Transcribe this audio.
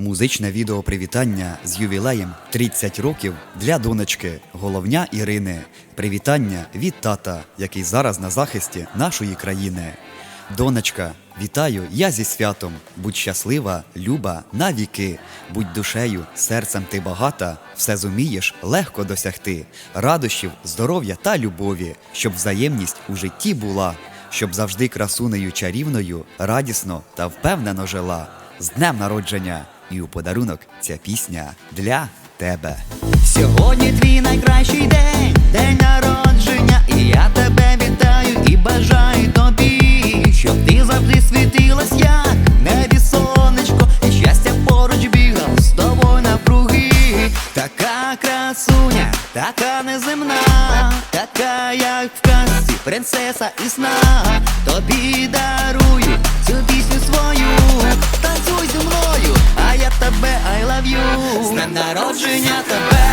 Музичне відео привітання з ювілеєм 30 років для донечки Головня Ірини. Привітання від тата, який зараз на захисті нашої країни. Донечка, вітаю я зі святом. Будь щаслива, люба на віки. Будь душею, серцем ти багата, все зумієш легко досягти. Радощів, здоров'я та любові, щоб взаємність у житті була, щоб завжди красунею чарівною, радісно та впевнено жила. З днем народження! І у подарунок ця пісня для тебе. Сьогодні твій найкращий день, день народження, і я тебе вітаю і бажаю тобі, щоб ти завжди світилась, як небі сонечко, і щастя поруч бігав з тобою навкруги. Така красуня, така неземна, така, як в казці, принцеса і сна. Тобі дарую цю пісню свою, зі мною, а я тебе I love you. З днем народження тебе,